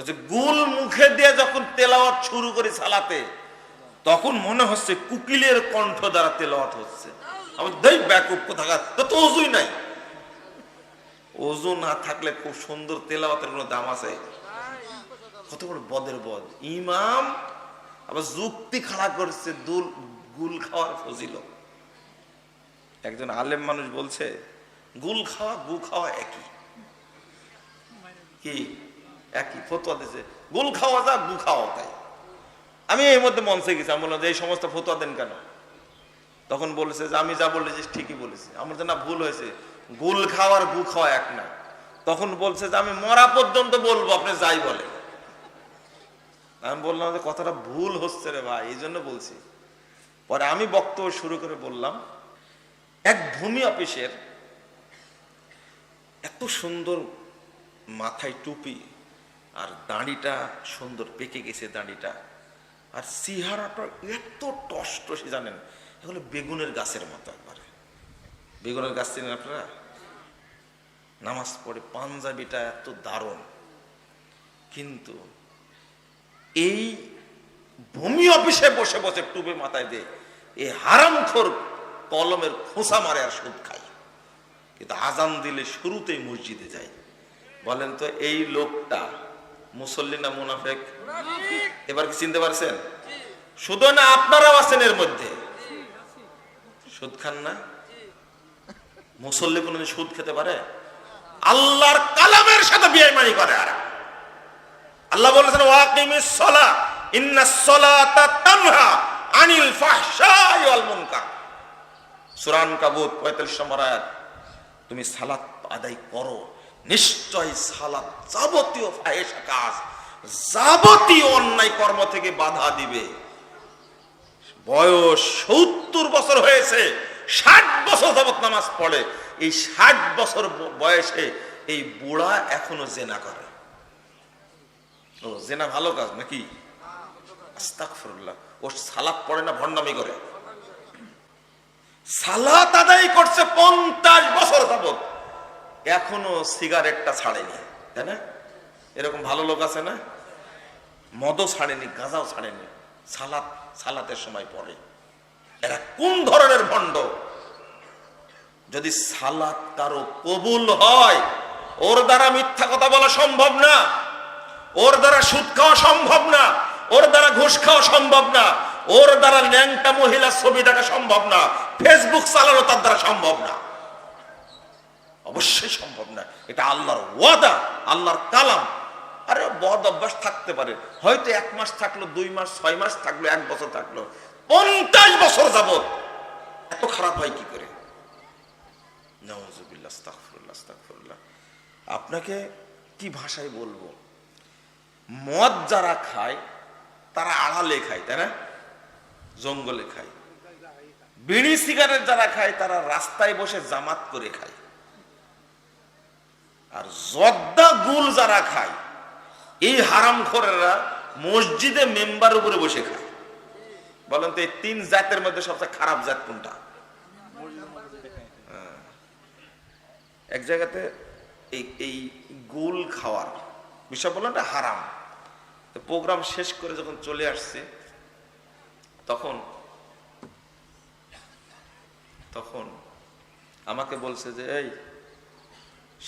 হচ্ছে গুল মুখে দিয়ে যখন তেলাওয়াত শুরু করি সালাতে, তখন মনে হচ্ছে কুকিলের কণ্ঠ দ্বারা তেলাওয়াত হচ্ছে। আমার দেই ব্যাকুপ কোথাকার, তো তো অজুই নাই। অজু না থাকলে খুব সুন্দর তেলাওয়াতের কোনো দাম আছে? কত বড় বদের বদ। ইমাম আবার যুক্তি খাড়া করছে দুল, গুল খাওয়ার ফজিল একজন আলেম মানুষ বলছে, গুল খাওয়া, গু খাওয়া একই। কি? একই ফতোয়া দিছে গুল খাওয়া যা, গু খাওয়া তাই। আমি এই মধ্যে মঞ্চে গেছি, আমি বললাম যে এই সমস্ত ফতোয়া দেন কেন? তখন বলেছে যে আমি যা বলেছি ঠিকই বলেছি। আমার তো না ভুল হয়েছে, গুল খাওয়ার গু খাওয়া এক না। তখন বলছে যে আমি মরা পর্যন্ত বলব, আপনি যাই বলে আমি বললাম যে কথাটা ভুল হচ্ছে রে ভাই, এই জন্য বলছি। পরে আমি বক্তব্য শুরু করে বললাম, এক ভূমি অফিসের এত সুন্দর মাথায় টুপি আর দাঁড়িটা সুন্দর, পেকে গেছে দাঁড়িটা। আর সিহারাটা এত টসটসে জানেন, এগুলো বেগুনের গাছের মতো একবারে। বেগুনের গাছ চিনেন আপনারা? নামাজ পড়ে পাঞ্জাবিটা এত দারুণ। কিন্তু এই ভূমি অফিসে বসে বসে টুপি মাথায় দিয়ে এই হারামখোর কলমের খোসা মারে আর সুদ খায়। কিন্তু আজান দিলে শুরুতেই মসজিদে যায়। বলেন তো এই লোকটা মুসল্লি না মুনাফেক? এবার কি চিনতে পারছেন? শুধু না আপনারাও আছেন এর মধ্যে। সুদ খান না? মুসল্লি কোনদিন সুদ খেতে পারে? আল্লাহর কালামের সাথে বিয়াইমানি করে আর। আল্লাহ বলেছেন ওয়াকিমিস সলা ইন্নাস সলাতা তানহা আনিল ফাহশাই ওয়াল মুনকার। সূরা আনকাবুত 45 নম্বর আয়াত। তুমি সালাত আদায় করো নিশ্চয় সালাত যাবতীয় ফাহেসা কাজ, যাবতীয় অন্যায় কর্ম থেকে বাধা দিবে। বয়স সত্তর বছর হয়েছে, ষাট বছর যাবত নামাজ পড়ে। এই ষাট বছর বয়সে এই বুড়া এখনও জেনা করে। ও, জেনা ভালো কাজ নাকি? ও সালাত পড়ে না, ভণ্ডামি করে। সালাত আদায় করছে পঞ্চাশ বছর যাবত এখনও সিগারেটটা ছাড়েনি, তাই না? এরকম ভালো লোক আছে না? মদও ছাড়েনি, গাঁজাও ছাড়েনি, সালাত, সালাতের সময় পড়ে। এরা কোন ধরনের ভণ্ড? যদি সালাত কারও কবুল হয়, ওর দ্বারা মিথ্যা কথা বলা সম্ভব না, ওর দ্বারা সুদ খাওয়া সম্ভব না, ওর দ্বারা ঘুষ খাওয়া সম্ভব না, ওর দ্বারা ল্যাংটা মহিলার ছবি দেখা সম্ভব না, ফেসবুক চালানো তার দ্বারা সম্ভব না। অবশ্যই সম্ভব না এটা আল্লাহর ওয়াদা, আল্লাহর কালাম। আরে বদ অভ্যাস থাকতে পারে। হয়তো এক মাস থাকল, দুই মাস, ছয় মাস থাকল, এক বছর থাকল। পঞ্চাশ বছর যাবত এত খারাপ হয় কি করে। আপনাকে কি ভাষায় বলব? মদ যারা খায়, তারা আড়ালে খায়, তাই না? জঙ্গলে খায়। বিড়ি সিগারেট যারা খায়, তারা রাস্তায় বসে জামাত করে খায়। আর জর্দা গুল যারা খায়, এই হারাম খোরেরা মসজিদে মেম্বার উপরে বসে খায়। বলেন তো এই তিন জাতের মধ্যে সবচেয়ে খারাপ জাত কোনটা? হ্যাঁ। এক জায়গাতে এই এই গুল খাওয়ার, বিষয় বললাম না, হারাম। প্রোগ্রাম শেষ করে যখন চলে আসছে, তখন তখন আমাকে বলছে যে, এই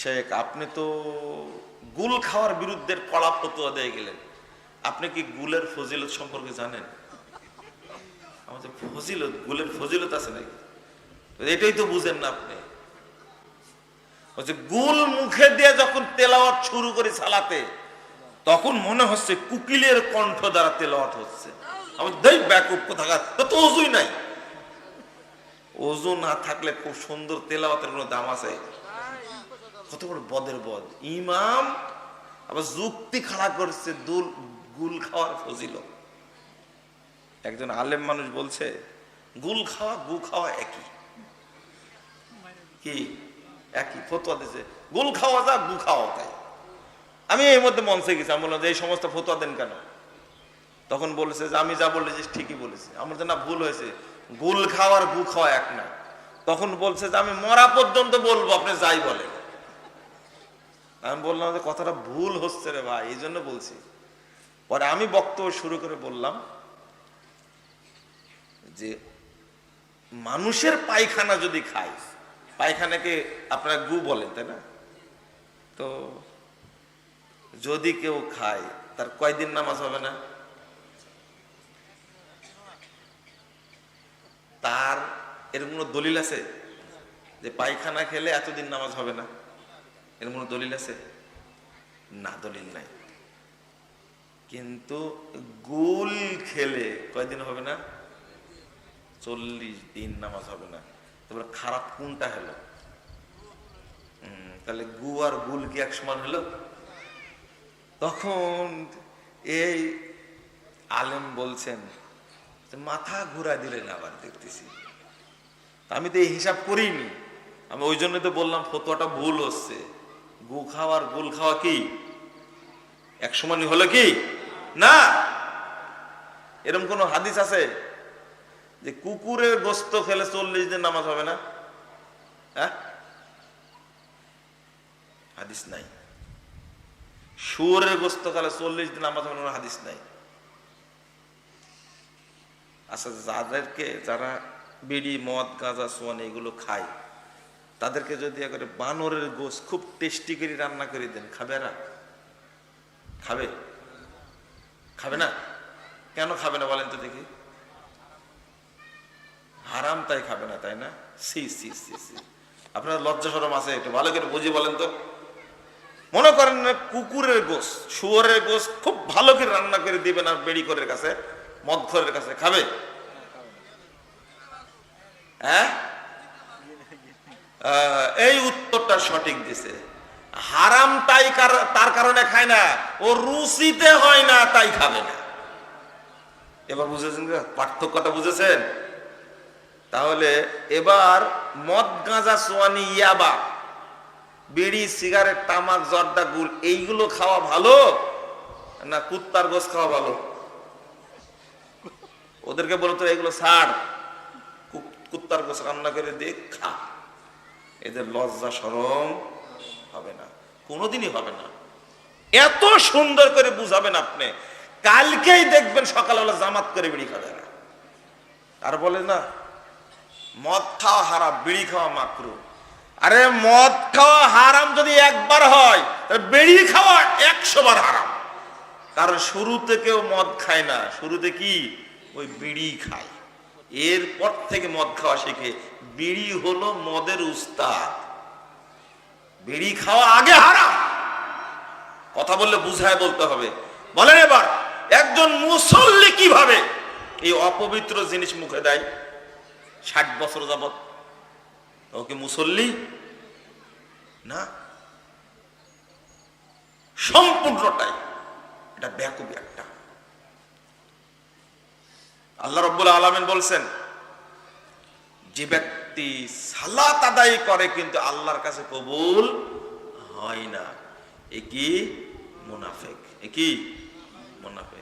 শেখ, আপনি তো গুল খাওয়ার বিরুদ্ধে কড়া ফতুয়া দিয়ে গেলেন। আপনি কি গুলের ফজিলত সম্পর্কে জানেন? আমাদের ফজিলত, গুলের ফজিলত আছে নাকি? এটাই তো বুঝেন না আপনি। গুল মুখে দিয়ে যখন তেলাওয়াত শুরু করি সালাতে, তখন মনে হচ্ছে কুকিলের কণ্ঠ দ্বারা তেলাওয়াত হচ্ছে। তো তো অজুই নাই। অজু না থাকলে খুব সুন্দর তেলাওয়াতের কোনো দাম আছে? কত বড় বদের বদ। ইমাম আবার যুক্তি খাড়া করছে দুল, গুল খাওয়ার ফজিল একজন আলেম মানুষ বলছে, গুল খাওয়া, গু খাওয়া একই। কি? একই, ফতোয়া দিছে গুল খাওয়া যা, গু খাওয়া তাই। আমি এই মধ্যে মঞ্চে গেছি, আমি বললাম যে এই সমস্ত ফতোয়া দেন কেন? তখন বলেছে যে আমি যা বলেছি ঠিকই বলেছি। আমার তো না ভুল হয়েছে, গুল খাওয়ার গু খাওয়া এক না। তখন বলছে যে আমি মরা পর্যন্ত বলব, আপনি যাই বলেন। আমি বললাম যে কথাটা ভুল হচ্ছে রে ভাই, এই জন্য বলছি। পরে আমি বক্তব্য শুরু করে বললাম যে মানুষের পায়খানা যদি খায়, পায়খানাকে আপনারা গু বলেন, তাই না? তো যদি কেউ খায়, তার কয়দিন নামাজ হবে না? তার এর কোনো দলিল আছে? যে পায়খানা খেলে এতদিন নামাজ হবে না? এর কোনো দলিল আছে? না, দলিল নাই। কিন্তু গুল খেলে কয়দিন হবে না? চল্লিশ দিন নামাজ হবে না। তারপরে খারাপ কোনটা হলো? তাহলে গু আর গুল কি এক সমান হলো? তখন এই আলেম বলছেন মাথা ঘুরা দিলেন আবার দেখতেছি। আমি তো এই হিসাব করিনি। আমি ওই জন্য তো বললাম, ফতোয়াটা ভুল হচ্ছে। গু খাওয়া আর গুল খাওয়া কি? এক সমানই হলো কি? না! এরকম কোন হাদিস আছে যে কুকুরের গোস্ত খেলে চল্লিশ দিন নামাজ হবে না? হ্যাঁ? হাদিস নাই। শুয়োরের গোস্ত খেলে চল্লিশ দিন নামাজ হবে না হাদিস নাই। আচ্ছা যাদেরকে যারা বিড়ি, মদ, গাঁজা, সোয়ান এগুলো খায় তাদেরকে যদি একবারে বানরের গোস খুব টেস্টি করে রান্না করে দেন, খাবে না খাবে? খাবে না? কেন খাবে না বলেন তো দেখি। হারাম তাই খাবে না, তাই না? সি সি সি সি। আপনার লজ্জা সরম আছে একটু, ভালো করে বুঝি বলেন তো। মনে করেন না, কুকুরের গোস শুয়োরের গোস খুব ভালো করে রান্না করে দিবেন আর বেড়ি করের কাছে মদখরের কাছে। খাবে? হ্যাঁ? এই উত্তরটা সঠিক দিছে। হারাম তাই তার কারণে খায় না, ও রুচিতে হয় না, তাই খাবে না। এবার বুঝেছেন? পার্থক্যটা বুঝেছেন? তাহলে এবার মদ গাঁজা, সোয়ানি, ইয়াবা, বিড়ি, সিগারেট, তামাক, জর্দা গুল এইগুলো খাওয়া ভালো না কুত্তার গোস খাওয়া ভালো? ওদেরকে বলো তো, এগুলো কু- কুত্তার গোস রান্না করে দেখ খা। এদের লজ্জা সরম হবে না, কোনোদিনই হবে না। এত সুন্দর করে বুঝাবেন আপনি, কালকেই দেখবেন সকালবেলা জামাত করে বিড়ি খাবে না আর বলে না, মদ খাওয়া হারাম, বিড়ি খাওয়া মাকরু। আরে মদ খাওয়া হারাম যদি একবার হয় বিড়ি খাওয়া একশো বার হারাম। কারণ শুরুতে কেউ মদ খায় না, শুরুতে কি? ওই বিড়ি খায়। এরপর থেকে মদ খাওয়া শিখে। বিড়ি হলো মদের উস্তাদ। বিড়ি খাওয়া আগে হারাম। কথা বললে বুঝায় বলতে হবে। বলেন এবার, একজন মুসল্লি কীভাবে এই অপবিত্র জিনিস মুখে দেয়? ষাট বছর যাবত ওকে মুসল্লি? না। সম্পূর্ণটাই। এটা ব্যাকুবি একটা। আল্লাহ রব্বুল আলমিন বলছেন, যে ব্যক্তি সালাত আদায় করে কিন্তু আল্লাহর কাছে কবুল হয় না একই মুনাফেক একই মুনাফেক?